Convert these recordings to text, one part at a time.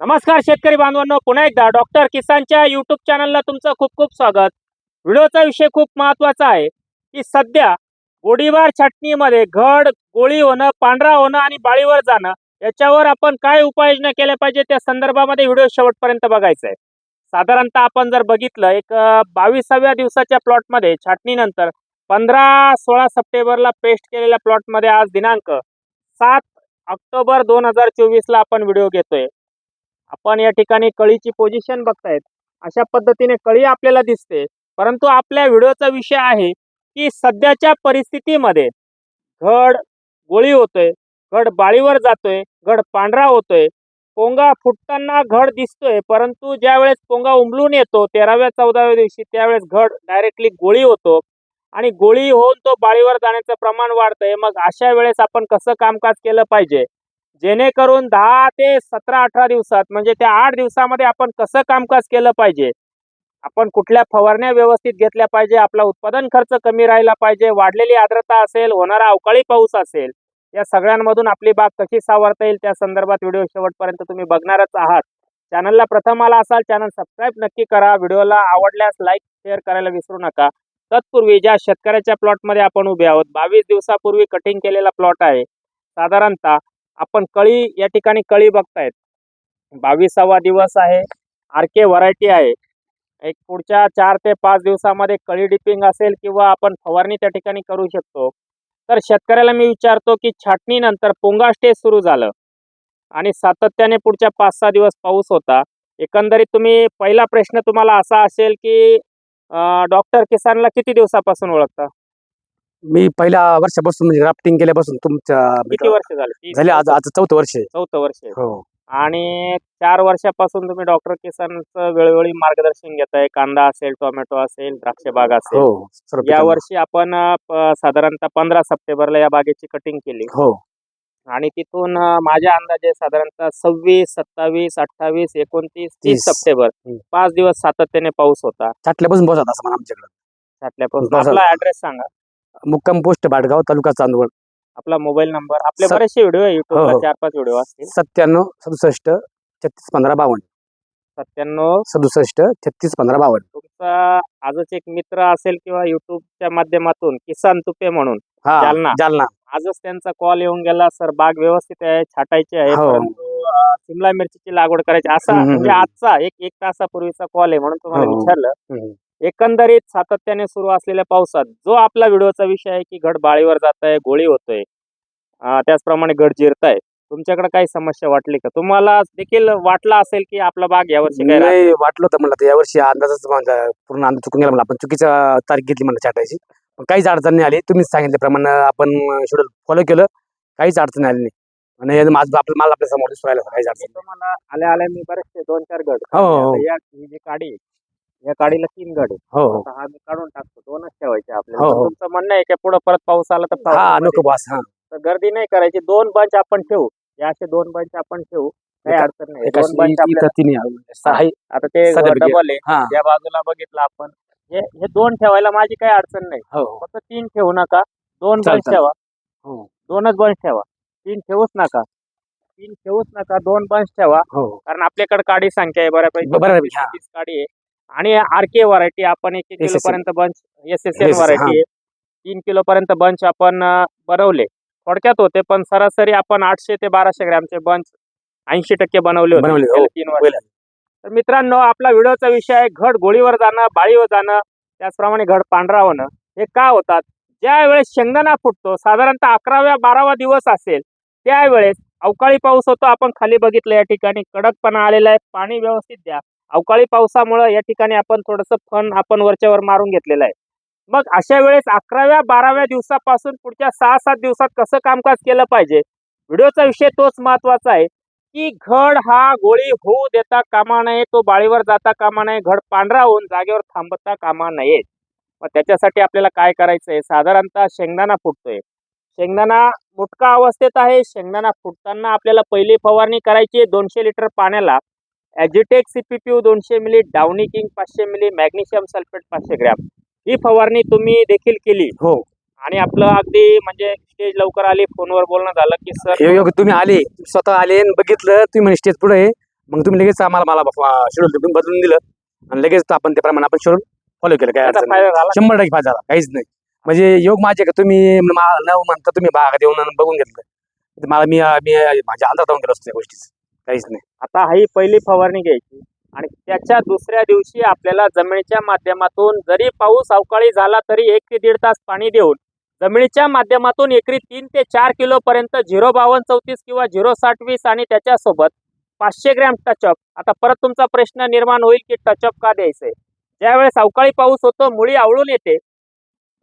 नमस्कार शेतकरी बांधवांनो पुन्हा एकदा डॉक्टर किसानच्या युट्यूब चॅनलला तुमचं खूप खूप स्वागत. व्हिडिओचा विषय खूप महत्त्वाचा आहे की सध्या गोडीवार छाटणीमध्ये घड गोळी होणं पांढरा होणं आणि बाळीवर जाणं याच्यावर आपण काय उपाययोजना केल्या पाहिजे त्या संदर्भामध्ये व्हिडिओ शेवटपर्यंत बघायचा आहे. साधारणतः आपण जर बघितलं एक बावीसाव्या दिवसाच्या प्लॉटमध्ये छाटणीनंतर पंधरा सोळा सप्टेंबरला पेस्ट केलेल्या प्लॉटमध्ये आज दिनांक सात ऑक्टोबर दोन हजार चोवीसला आपण व्हिडिओ घेतोय. आपण या ठिकाणी कळीची पोझिशन बघतायत. अशा पद्धतीने कळी आपल्याला दिसते. परंतु आपल्या व्हिडिओचा विषय आहे की सध्याच्या परिस्थितीमध्ये घड गोळी होतोय घड बाळीवर जातोय घड पांढरा होतोय. पोंगा फुटताना घड दिसतोय परंतु ज्यावेळेस पोंगा उमलून येतो तेराव्या चौदाव्या दिवशी त्यावेळेस घड डायरेक्टली गोळी होतो. आणि गोळी होऊन तो बाळीवर जाण्याचं प्रमाण वाढतंय. मग अशा वेळेस आपण कसं कामकाज केलं पाहिजे? जेणेकरून दहा ते सतरा अठरा दिवसात म्हणजे त्या आठ दिवसामध्ये आपण कसं कामकाज केलं पाहिजे? आपण कुठल्या फवारण्या व्यवस्थित घेतल्या पाहिजे? आपला उत्पादन खर्च कमी राहिला पाहिजे? वाढलेली आर्द्रता असेल होणारा अवकाळी पाऊस असेल या सगळ्यांमधून आपली बाग कशी सावरता येईल? त्या संदर्भात व्हिडिओ शेवटपर्यंत तुम्ही बघणारच आहात. चॅनलला प्रथम आला असाल चॅनल सबस्क्राईब नक्की करा. व्हिडिओला आवडल्यास लाईक शेअर करायला विसरू नका. तत्पूर्वी ज्या शेतकऱ्याच्या प्लॉटमध्ये आपण उभे आहोत बावीस दिवसापूर्वी कटिंग केलेला प्लॉट आहे. साधारणतः आपण कळी या ठिकाणी कळी बघतायत. बावीसावा दिवस आहे. आर के व्हरायटी आहे. एक पुढच्या चार ते पाच दिवसामध्ये कळी डिपिंग असेल किंवा आपण फवारणी त्या ठिकाणी करू शकतो. तर शेतकऱ्याला मी विचारतो की छाटणीनंतर पोंगा स्टेज सुरू झालं आणि सातत्याने पुढच्या पाच सहा दिवस पाऊस होता. एकंदरीत तुम्ही पहिला प्रश्न तुम्हाला असा असेल की डॉक्टर किसानला किती दिवसापासून ओळखता? मी पहिल्या वर्षापासून म्हणजे राफ्टिंग केल्यापासून तुमच्या किती वर्ष झाले झाले आज आज चौथं वर्ष आहे. चौथं वर्ष आहे. हो आणि चार वर्षापासून तुम्ही डॉक्टर किसानचं वेळोवेळी मार्गदर्शन घेताय कांदा असेल टोमॅटो असेल द्राक्ष बाग असेल हो सर्व या पिकांना. वर्षी आपण अ, प- साधारणतः पंधरा सप्टेंबरला या बागेची कटिंग केली हो आणि तिथून अ, माझ्या अंदाजे साधारणतः सव्वीस सत्तावीस अठ्ठावीस एकोणतीस तीस तीस. सप्टेंबर हम्म. पाच दिवस सातत्याने पाऊस होता छाटल्यापासून बसत असं म्हणा आमच्याकडे छाटल्यापासून आपला. ऍड्रेस सांगा मुक्काम पोस्ट भाटगाव तालुका चांदवड आपला मोबाईल नंबर आपले बरेचसे व्हिडिओ युट्यूबला हो. चार पाच व्हिडिओ असतील सत्त्याण्णव सदुसष्ट छत्तीस पंधरा बावन्न सत्त्याण्णव सदुसष्ट छत्तीस पंधरा बावन्न तुमचा आजच एक मित्र असेल किंवा युट्यूबच्या माध्यमातून किसान तुपे म्हणून हा जालना. जालना आजच त्यांचा कॉल येऊन गेला सर बाग व्यवस्थित आहे छाटायची आहे हो. परंतु अं, सिमला मिरचीची लागवड करायची असा हम्म, हम्म, म्हणजे हम्म. आजचा एक एक तासापूर्वीचा कॉल आहे म्हणून तुम्हाला हो. विचारलं हम्म. एकंदरीत सातत्याने सुरू असलेल्या पावसात जो आपला व्हिडिओचा विषय आहे की घड बाळीवर जात आहे गोळी होतोय त्याचप्रमाणे घड जिरताय तुमच्याकडे काही समस्या वाटली का? तुम्हाला देखील वाटलं असेल की आपला बाग यावर्षी काय नाही वाटलं होतं म्हणलं या वर्षी अंदाजच पूर्ण अंदाज चुकून गेला म्हणलं आपण चुकीच्या तारीख घेतली म्हणलं छाटायची पण काहीच अडचण नाही आली तुम्हीच सांगितल्याप्रमाणे आपण शेड्यूल फॉलो केलं काहीच अडचण आली नाही. आणि आपलं मला आपल्यासमोर दिसून राहिलं काहीच अडचण. तुम्हाला आल्या आल्या मी बरेचसे दोन चार गड हो, हो, हो. या ही जी काडी आहे, या काडीला तीन गड हो हो. आता हा मी काढून टाकतो. दोनच ठेवायचे आपल्याला. हो, पण हो. तुमचं म्हणणं आहे की पुढे परत पाऊस आला तर हा पावसामध्ये नको बस हा. तर गर्दी नाही करायची. दोन बंच आपण ठेवू. या असे दोन बंच आपण ठेवू. काही एका- अडचण नाही. एका दोन बंच इथं आपल्याला तिन्ही आहे. सहा आहे. आता ते डबल आहे. हा. या बाजूला बघितलं आपण. हे हे दोन ठेवायला माझी काही अडचण नाही. हो हो. फक्त तीन ठेवू नका. दोन चालेल, बंच चालेल. ठेवा. हो. दोनच बंच ठेवा. तीन ठेवूच नका. तीन ठेवूच नका. दोन बंच ठेवा. हो. कारण आपल्याकडे काडी संख्या आहे बऱ्यापैकी. हा. तीस काडी आहे. आणि आर के व्हरायटी आपण एक एक किलो. पर्यंत bunch S S N SSN, variety तीन किलो पर्यंत बंच आपण बनवले. थोडक्यात होते पण सरासरी आपण आठशे ते बाराशे ग्रॅमचे बंच ऐंशी टक्के बनवले होते हो. तीन वर्ष. तर मित्रांनो आपला व्हिडिओचा विषय आहे घड गोळीवर जाणं बाळीवर जाणं त्याचप्रमाणे घड पांढरा होणं. हे का होतात? ज्या वेळेस शेंगदाणा फुटतो साधारणतः अकराव्या बारावा दिवस असेल त्यावेळेस अवकाळी पाऊस होतो आपण खाली बघितलं या ठिकाणी कडकपणा आलेला आहे पाणी व्यवस्थित द्या. अवकाळी पावसामुळे या ठिकाणी आपण थोडंसं फन आपण वरच्यावर मारून घेतलेलं आहे. मग अशा वेळेस अकराव्या बाराव्या दिवसापासून पुढच्या सहा सात दिवसात कसं कामकाज केलं पाहिजे? व्हिडिओचा विषय तोच महत्त्वाचा आहे की घड हा गोळी होऊ देता कामा नये तो बाळीवर जाता कामा नये घड पांढरा होऊन जागेवर थांबता कामा नये. मग त्याच्यासाठी आपल्याला काय करायचं आहे? साधारणतः शेंगदाणा फुटतोय. शेंगदाणा मुटका अवस्थेत आहे. शेंगदाणा फुटताना आपल्याला पहिली फवारणी करायची आहे दोनशे लिटर पाण्याला. ॲजिटेक सीपीपीयू दोनशे मिली डाउनी किंग पाचशे मिली मॅग्नेशियम सल्फेट पाचशे ग्रॅम. ही फवारणी तुम्ही देखील केली. हो. आणि आपलं अगदी म्हणजे स्टेज लवकर आली फोनवर बोलणं झालं की सर योग तुम्ही आले स्वतः आले आणि बघितलं तुम्ही म्हणे स्टेज पुढे. मग तुम्ही लगेच आम्हाला मला शेड्यूल तुम्ही बदलून दिलं. आणि लगेच आपण त्याप्रमाणे आपण शेड्यूल फॉलो केलं. काय शंभर टक्के फायदा झाला. काहीच नाही. म्हणजे योग माझे का? तुम्ही मला न म्हणता तुम्ही भागात येऊन आणि बघून घेतलं. मला मी माझ्या अंदाज जाऊन गेलो असतो त्या गोष्टीच. काहीच नाही. आता ही पहिली फवारणी घ्यायची आणि त्याच्या दुसऱ्या दिवशी आपल्याला जमिनीच्या माध्यमातून जरी पाऊस अवकाळी झाला तरी एक ते दीड तास पाणी देऊन जमिनीच्या माध्यमातून एकरी तीन ते चार किलो पर्यंत झिरो बावन्न चौतीस किंवा झिरो साठ वीस आणि त्याच्यासोबत पाचशे ग्रॅम टचअप. आता परत तुमचा प्रश्न निर्माण होईल की टचअप का द्यायचंय? ज्यावेळेस अवकाळी पाऊस होतो मुळी आवळून येते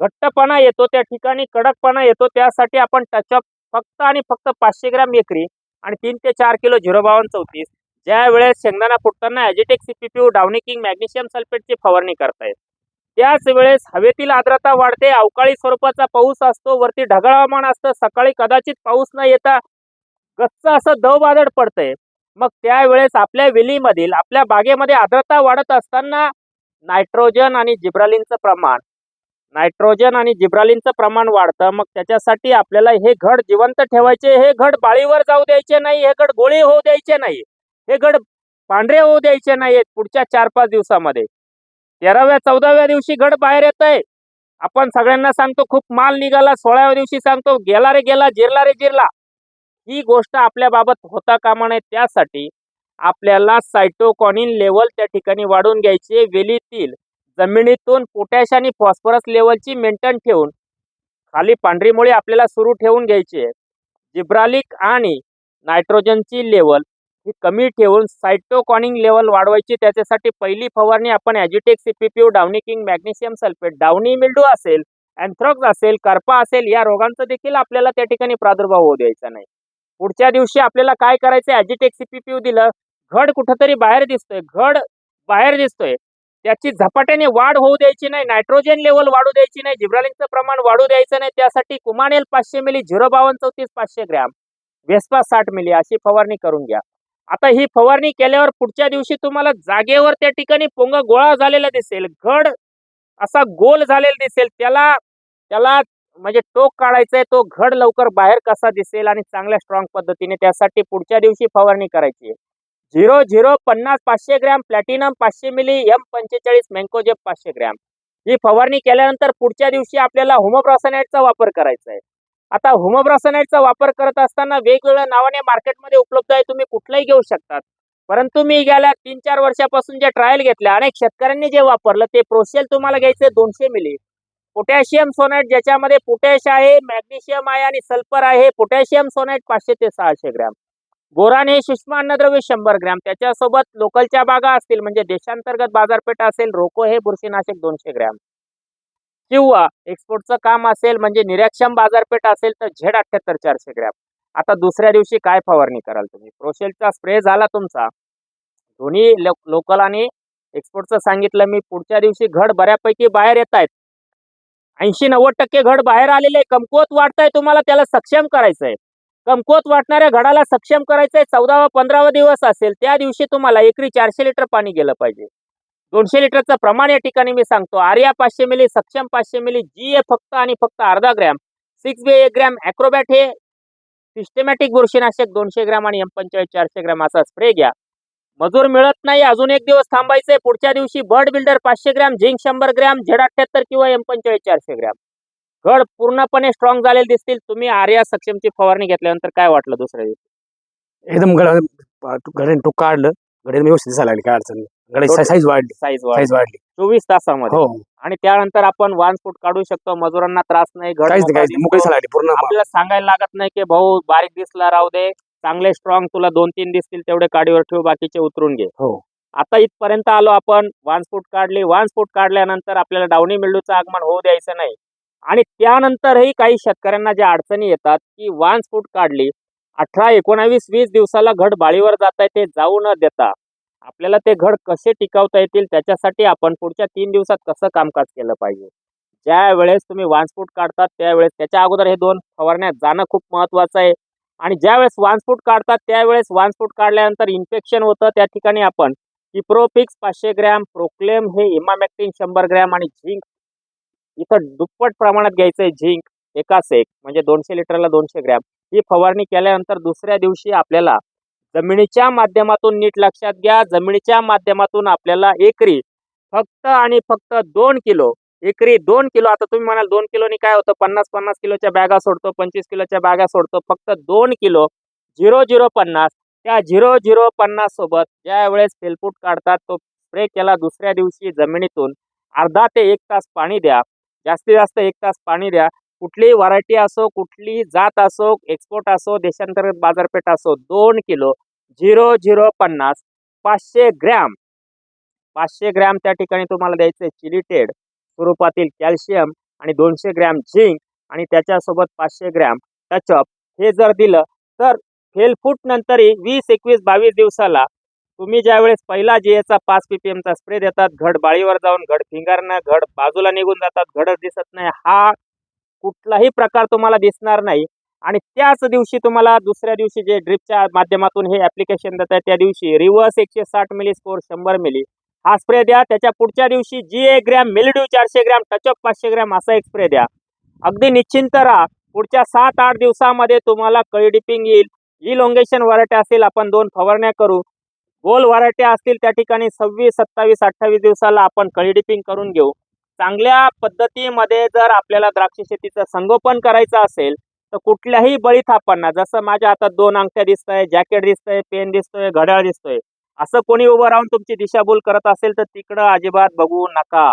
घट्टपणा येतो त्या ठिकाणी कडकपणा येतो त्यासाठी आपण टचअप फक्त आणि फक्त पाचशे ग्रॅम एकरी आणि तीन ते चार किलो झिरो बावन्न चौतीस. ज्या वेळेस शेंगदाणा फुटताना ॲजिटेक सीपीपीयू डावणी किंग मॅग्नेशियम सल्फेटची फवारणी करतायत त्याच वेळेस हवेतील आर्द्रता वाढते अवकाळी स्वरूपाचा पाऊस असतो वरती ढगाळ हवामान असतं सकाळी कदाचित पाऊस न येता गच्च असं दव वादळ पडतंय. मग त्यावेळेस आपल्या वेलीमधील आपल्या बागेमध्ये आर्द्रता वाढत असताना नायट्रोजन आणि जिब्रालिनचं प्रमाण नायट्रोजन आणि जिब्रालिनचं प्रमाण वाढतं. मग त्याच्यासाठी आपल्याला हे घड जिवंत ठेवायचे हे घड बाळीवर जाऊ द्यायचे नाही हे घड गोळी होऊ द्यायचे नाही हे घड पांढरे होऊ द्यायचे नाहीत पुढच्या चार पाच दिवसामध्ये. तेराव्या चौदाव्या दिवशी घड बाहेर येत आहे आपण सगळ्यांना सांगतो खूप माल निघाला सोळाव्या दिवशी सांगतो गेला रे गेला जिरला रे जिरला. ही गोष्ट आपल्या बाबत होता कामा नये. त्यासाठी आपल्याला सायटोकॉनिन लेवल त्या ठिकाणी वाढवून घ्यायची वेलीतील. जमिनीतून पोटॅश आणि फॉस्फरस लेवलची मेंटेन ठेवून खाली पांढरी मुळे आपल्याला सुरू ठेवून घ्यायची आहे. जिब्रालिक आणि नायट्रोजनची लेवल ही कमी ठेवून सायटोकॉनिंग लेवल वाढवायची त्याच्यासाठी पहिली फवारणी आपण ॲजिटेक CPPU downy king magnesium sulphate downy mildew असेल अँथ्रॉक्स असेल करपा असेल या रोगांचा देखील आपल्याला त्या ठिकाणी प्रादुर्भाव होऊ द्यायचा नाही. पुढच्या दिवशी आपल्याला काय करायचं ॲजिटेक सीपीपीयू दिलं घड कुठंतरी बाहेर दिसतोय घड बाहेर दिसतोय. त्याची झपाट्याने वाढ होऊ द्यायची नाही नायट्रोजन लेवल वाढू द्यायची नाही जिब्रालिनचं प्रमाण वाढू द्यायचं नाही त्यासाठी कुमानेल पाचशे मिली झिरो बावन्न चौतीस पाचशे ग्रॅम वेस्पा साठ मिली अशी फवारणी करून घ्या. आता ही फवारणी केल्यावर पुढच्या दिवशी तुम्हाला जागेवर त्या ठिकाणी पोंग गोळा झालेला दिसेल घड असा गोल झालेला दिसेल त्याला त्याला म्हणजे टोक काढायचंय तो घड लवकर बाहेर कसा दिसेल आणि चांगल्या स्ट्रॉंग पद्धतीने त्यासाठी पुढच्या दिवशी फवारणी करायची आहे. झिरो झिरो पन्नास पाचशे ग्रॅम प्लॅटिनम पाचशे मिली एम पंचेचाळीस मँकोजेब पाचशे ग्रॅम. ही फवारणी केल्यानंतर पुढच्या दिवशी आपल्याला होमोब्रॉसनाईटचा वापर करायचा आहे. आता होमोब्रॉसनाईटचा वापर करत असताना वेगवेगळ्या नावाने मार्केटमध्ये उपलब्ध आहे तुम्ही कुठलाही घेऊ शकतात. परंतु मी गेल्या तीन चार वर्षापासून जे ट्रायल घेतल्या अनेक शेतकऱ्यांनी जे वापरलं ते प्रोसेल तुम्हाला घ्यायचे दोनशे मिली. पोटॅशियम सोनाईट ज्याच्यामध्ये पोटॅश आहे मॅग्नेशियम आहे आणि सल्फर आहे पोटॅशियम सोनाईट पाचशे ते सहाशे ग्रॅम. बोराने हे सूक्ष्म अन्नद्रव्य शंभर ग्रॅम. त्याच्यासोबत लोकलच्या बागा असतील म्हणजे देशांतर्गत बाजारपेठ असेल रोको हे बुरशीनाशक दोनशे ग्रॅम. किंवा एक्सपोर्टचं काम असेल म्हणजे निरक्षम बाजारपेठ असेल तर झेड अठ्ठ्याहत्तर चारशे ग्रॅम. आता दुसऱ्या दिवशी काय फवारणी कराल तुम्ही? प्रोशेलचा स्प्रे झाला तुमचा. दोन्ही लोकल आणि एक्सपोर्टचं सांगितलं मी पुढच्या दिवशी घड बऱ्यापैकी बाहेर येत आहेत. ऐंशी नव्वद टक्के घड बाहेर आलेले कमकुवत वाटतंय तुम्हाला त्याला सक्षम करायचं आहे कमकुवत वाटणाऱ्या घडाला सक्षम करायचंय चौदावा पंधरावा दिवस असेल त्या दिवशी तुम्हाला एकरी चारशे लिटर पाणी गेलं पाहिजे. दोनशे लिटरचं प्रमाण या ठिकाणी मी सांगतो. आर्या पाचशे मिली सक्षम पाचशे मिली जी ए फक्त आणि फक्त अर्धा ग्रॅम. सिक्स बी एक ग्रॅम ॲक्रोबॅट हे सिस्टमॅटिक बुरशीनाशक दोनशे ग्रॅम आणि एम पंचेचाळीस चारशे ग्रॅम असा स्प्रे घ्या. मजूर मिळत नाही अजून एक दिवस थांबायचंय. पुढच्या दिवशी बर्ड बिल्डर पाचशे ग्रॅम झिंक शंभर ग्रॅम झेड अठ्ठ्याहत्तर किंवा एम पंचेचाळीस चारशे ग्रॅम. घड पूर्णपणे स्ट्रॉंग झालेले दिसतील. तुम्ही आर्या सक्षमची फवारणी घेतल्यानंतर काय वाटलं दुसऱ्या दिवशी? एकदम गड गड्याने टोक काढलं. गड्याने व्यवस्थित दिसायला लागली काय अडचण गड्याची साईज वाढली. साईज साईज वाढली. चोवीस तासामध्ये. हो. आणि त्यानंतर आपण वान फूट काढू शकतो. मजुरांना त्रास नाही. घड पूर्ण आपल्याला सांगायला लागत नाही की भाऊ बारीक दिसला राहू दे. चांगले स्ट्रॉंग तुला दोन तीन दिसतील तेवढे काडीवर ठेव बाकीचे उतरून घे. हो. आता इथपर्यंत आलो आपण. वान फूट काढली. वान फूट काढल्यानंतर आपल्याला डावणी मिल्डूचं आगमन होऊ द्यायचं नाही. आणि त्यानंतरही काही शेतकऱ्यांना ज्या अडचणी येतात की वान फूट काढली. अठरा एकोणावीस वीस दिवसाला घड बाळीवर जात आहे ते जाऊ न देता. आपल्याला ते घड कसे टिकवता येतील त्याच्यासाठी आपण पुढच्या तीन दिवसात कसं कामकाज केलं पाहिजे? ज्या वेळेस तुम्ही वान्सफूट काढतात त्यावेळेस त्याच्या अगोदर हे दोन फवारण्यात जाणं खूप महत्वाचं आहे. आणि ज्यावेळेस वानस्फूट काढतात त्यावेळेस वानस्फूट काढल्यानंतर इन्फेक्शन होतं. त्या ठिकाणी आपण इप्रोफिक्स पाचशे ग्रॅम प्रोक्लेम हे इमामॅक्टिन शंभर ग्रॅम आणि झिंक इथं दुप्पट प्रमाणात घ्यायचं आहे झिंक एकाच एक म्हणजे दोनशे लिटरला दोनशे ग्रॅम. ही फवारणी केल्यानंतर दुसऱ्या दिवशी आपल्याला जमिनीच्या माध्यमातून नीट लक्षात घ्या. जमिनीच्या माध्यमातून आपल्याला एकरी फक्त आणि फक्त दोन किलो एकरी दोन किलो आता तुम्ही म्हणाल दोन किलोनी काय होतं? पन्नास पन्नास किलोच्या बॅगा सोडतो पंचवीस किलोच्या बॅगा सोडतो फक्त दोन किलो झिरो झिरो पन्नास. त्या झिरो झिरो पन्नास सोबत ज्या वेळेस फेलफूट काढतात तो स्प्रे केला दुसऱ्या दिवशी जमिनीतून अर्धा ते एक तास पाणी द्या. जास्तीत जास्त एक तास पाणी द्या. कुठलीही व्हरायटी असो कुठलीही जात असो एक्सपोर्ट असो देशांतर्गत बाजारपेठ असो दोन किलो झिरो झिरो पन्नास पाचशे ग्रॅम. पाचशे ग्रॅम त्या ठिकाणी तुम्हाला द्यायचं आहे चिलिटेड स्वरूपातील कॅल्शियम आणि दोनशे ग्रॅम झिंक आणि त्याच्यासोबत पाचशे ग्रॅम टचअप हे जर दिलं तर फेलफूट नंतरही वीस एकवीस बावीस दिवसाला तुम्ही ज्यावेळेस पहिला जीएचा पाच पीपीएमचा स्प्रे देतात घड बाळीवर जाऊन घड फिंगारणं घड बाजूला निघून जातात घडच दिसत नाही हा कुठलाही प्रकार तुम्हाला दिसणार नाही. आणि त्याच दिवशी तुम्हाला दुसऱ्या दिवशी जे ड्रिपच्या माध्यमातून हे ॲप्लिकेशन देत आहे त्या दिवशी रिव्हर्स एकशे साठ मिली स्कोर शंभर मिली हा स्प्रे द्या त्याच्या पुढच्या दिवशी जी ए ग्रॅम मिलिड्यू चारशे ग्रॅम टचअप पाचशे ग्रॅम असा एक स्प्रे द्या. अगदी निश्चिंत राहा पुढच्या सात आठ दिवसामध्ये तुम्हाला कळी डिपिंग येईल इलोंगेशन व्हरायटी असेल आपण दोन फवारण्या करू. गोल व्हरायटी असतील त्या ठिकाणी सव्वीस सत्तावीस अठ्ठावीस दिवसाला आपण कळी डिपिंग करून घेऊ. चांगल्या पद्धतीमध्ये जर आपल्याला द्राक्ष शेतीचं संगोपन करायचं असेल तर कुठल्याही बळी थापांना जसं माझ्या आता दोन अंगठ्या दिसतंय जॅकेट दिसतंय पेन दिसतोय घड्याळ दिसतोय असं कोणी उभं राहून तुमची दिशाभूल करत असेल तर तिकडं अजिबात बघू नका.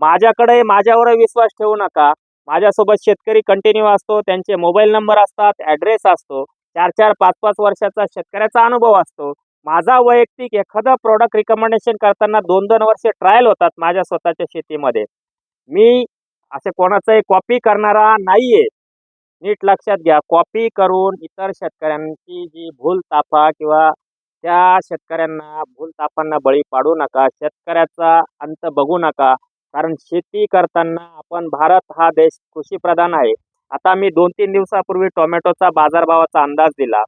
माझ्याकडे माझ्यावर विश्वास ठेवू नका. माझ्यासोबत शेतकरी कंटिन्यू असतो त्यांचे मोबाईल नंबर असतात ॲड्रेस असतो चार चार पाच पाच वर्षाचा शेतकऱ्याचा अनुभव असतो. माझा वैयक्तिक एखादं प्रॉडक्ट रिकमेंडेशन करताना दोन दोन वर्षे ट्रायल होतात माझ्या स्वतःच्या शेतीमध्ये. मी असे कोणाचाही कॉपी करणारा नाहीये. नीट लक्षात घ्या कॉपी करून इतर शेतकऱ्यांची जी भूल ताफा किंवा त्या शेतकऱ्यांना भूल ताफांना बळी पाडू नका शेतकऱ्याचा अंत बघू नका. कारण शेती करताना आपण भारत हा देश कृषीप्रधान आहे. आता मी दोन तीन दिवसापूर्वी टोमॅटोचा बाजारभावाचा अंदाज दिला.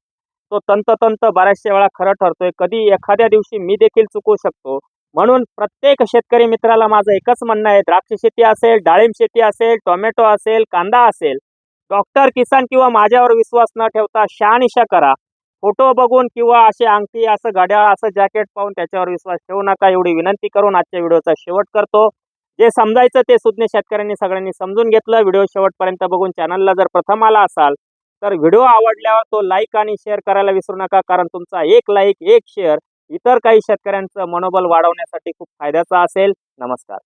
तो तंततंत बऱ्याचशा वेळा खरं ठरतोय. कधी एखाद्या दिवशी मी देखील चुकू शकतो. म्हणून प्रत्येक शेतकरी मित्राला माझं एकच म्हणणं आहे. द्राक्ष शेती असेल डाळिंब शेती असेल टोमॅटो असेल कांदा असेल डॉक्टर किसान किंवा माझ्यावर विश्वास न ठेवता शहानिशा करा. फोटो बघून किंवा असे अंगठी असं घड्याळ असं जॅकेट पाहून त्याच्यावर विश्वास ठेवू नका. एवढी विनंती करून आजच्या व्हिडिओचा शेवट करतो. जे समजायचं ते सुज्ञ शेतकऱ्यांनी सगळ्यांनी समजून घेतलं. व्हिडिओ शेवटपर्यंत बघून चॅनलला जर प्रथम आला असाल तर व्हिडिओ आवडल्यावर तो लाईक आणि शेअर करायला विसरू नका. कारण तुमचा एक लाईक एक शेअर इतर काही शेतकऱ्यांचं मनोबल वाढवण्यासाठी खूप फायद्याचा असेल. नमस्कार.